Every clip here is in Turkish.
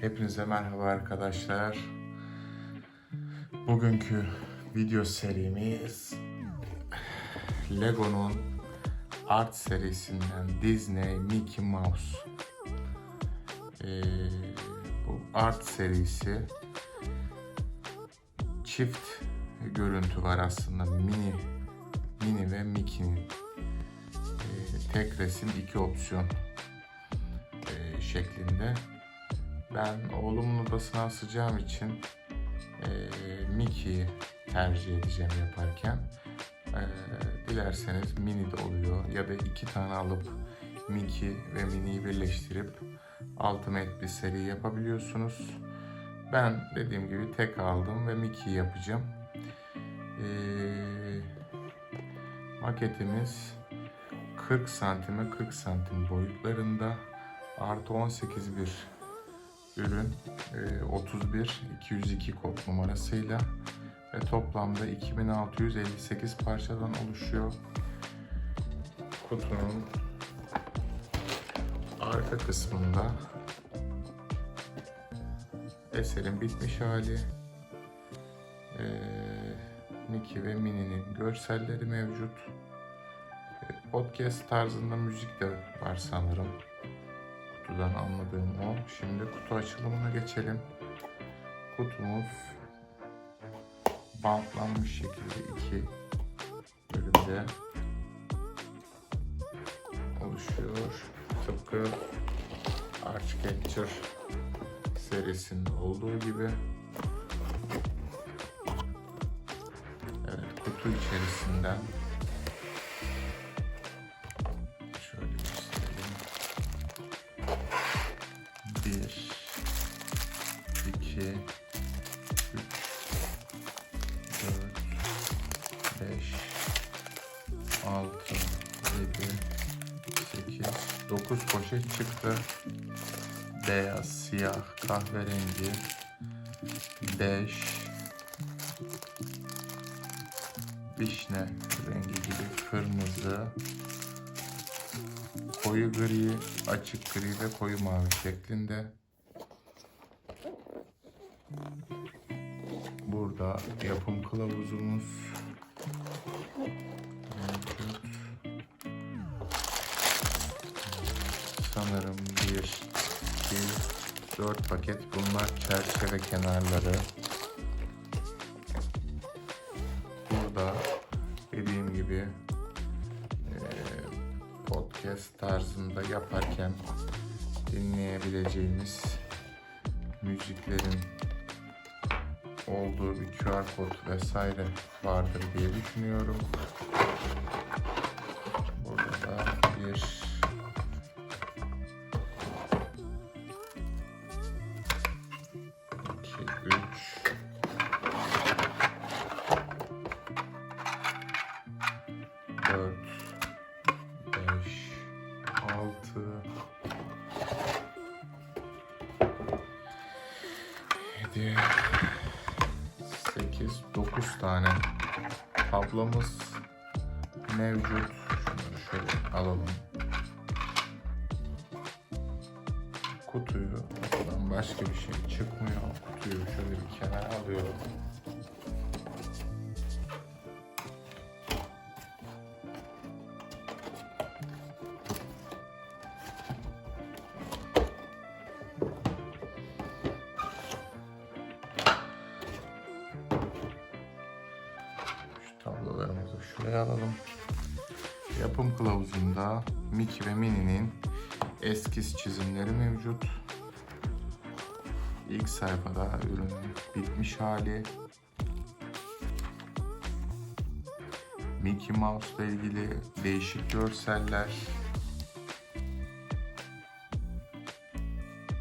Hepinize merhaba arkadaşlar. Bugünkü video serimiz Lego'nun Art serisinden Disney Mickey Mouse. Ee, bu Art serisi çift görüntü var aslında mini mini ve Mickey'nin Ee, tek resim iki opsiyon e, şeklinde. Ben oğlumun odasına asacağım için e, Mickey'i tercih edeceğim yaparken. E, dilerseniz mini de oluyor ya da iki tane alıp Mickey ve Minnie'yi birleştirip Ultimate bir seri yapabiliyorsunuz. Ben dediğim gibi tek aldım ve Mickey'i yapacağım. E, maketimiz 40 santime 40 santim boyutlarında artı 18 bir ürün e, 31 202 kod numarasıyla ve toplamda 2658 parçadan oluşuyor. Kutunun arka kısmında eserin bitmiş hali e, Mickey ve Minnie'nin görselleri mevcut. E, Podcast tarzında müzik de var sanırım kutudan anladığım o. Şimdi kutu açılımına geçelim. Kutumuz bantlanmış şekilde iki bölümde oluşuyor. Tıpkı Architecture serisinde olduğu gibi. Evet, kutu içerisinden 1 2 3 4 5 6 7 8 9 poşet çıktı. Beyaz, siyah, kahverengi. 5 vişne rengi gibi kırmızı koyu gri, açık gri ve koyu mavi şeklinde. Burada yapım kılavuzumuz. Sanırım bir, iki, dört paket. Bunlar çerçeve kenarları. Dinleyebileceğimiz müziklerin olduğu bir QR kod vesaire vardır diye düşünüyorum. Burada da bir dört 5 6 7 8 9 tane tablomuz mevcut. Şunları şöyle alalım. Kutuyu kutudan başka bir şey çıkmıyor. Kutuyu şöyle bir kenara alıyorum. Mickey ve Minnie'nin eskiz çizimleri mevcut. İlk sayfada ürünün bitmiş hali. Mickey Mouse ile ilgili değişik görseller.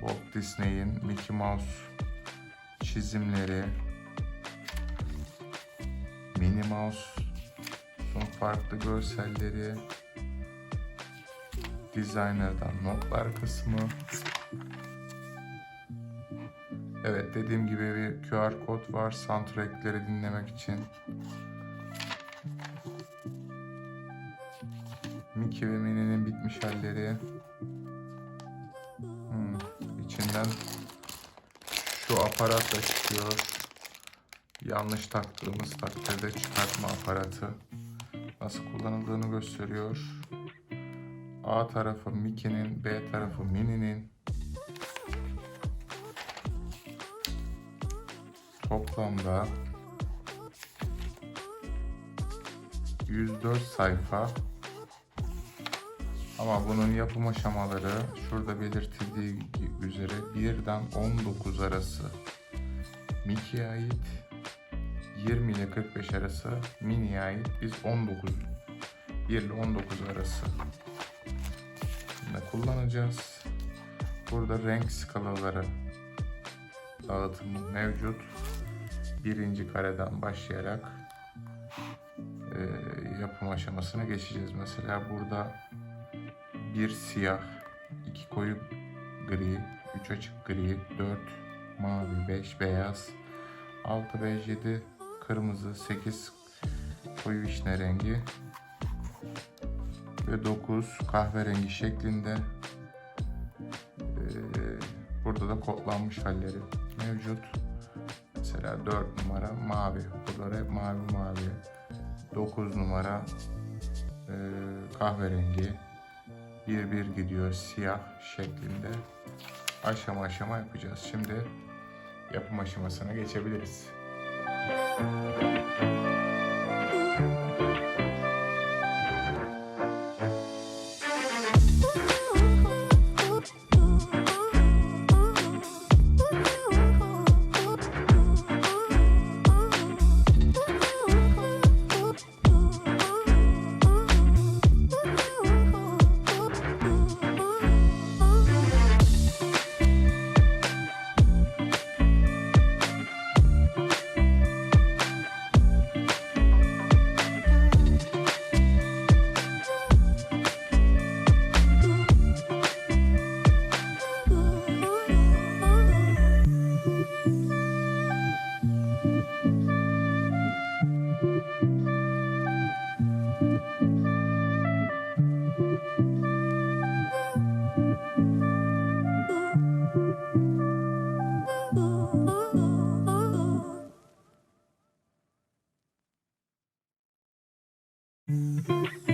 Walt Disney'in Mickey Mouse çizimleri. Minnie Mouse son farklı görselleri Designer'dan notlar kısmı Evet dediğim gibi bir QR kod var soundtrackleri dinlemek için Mickey ve Minnie'nin bitmiş halleri hmm, içinden Şu aparatla çıkıyor. Yanlış taktığımız takdirde çıkartma aparatı nasıl kullanıldığını gösteriyor. A tarafı Mickey'nin, B tarafı Minnie'nin. Toplamda 104 sayfa ama bunun yapım aşamaları şurada belirtildiği üzere 1'den 19 arası Mickey'e ait 20 ile 45 arası Mini'ye ait biz 19 1 ile 19 arası da kullanacağız. Burada renk skalaları dağıtımı mevcut. Birinci kareden başlayarak e, yapım aşamasına geçeceğiz. Mesela burada bir siyah, iki koyu gri, üç açık gri, dört mavi, beş beyaz, altı bej, yedi kırmızı, sekiz koyu vişne rengi ve 9 kahverengi şeklinde Ee, burada da kodlanmış halleri mevcut. Mesela 4 numara mavi. Buralar hep mavi mavi. 9 numara e, kahverengi. 1-1 gidiyor siyah şeklinde. Aşama aşama yapacağız. Şimdi yapım aşamasına geçebiliriz. Mm-hmm.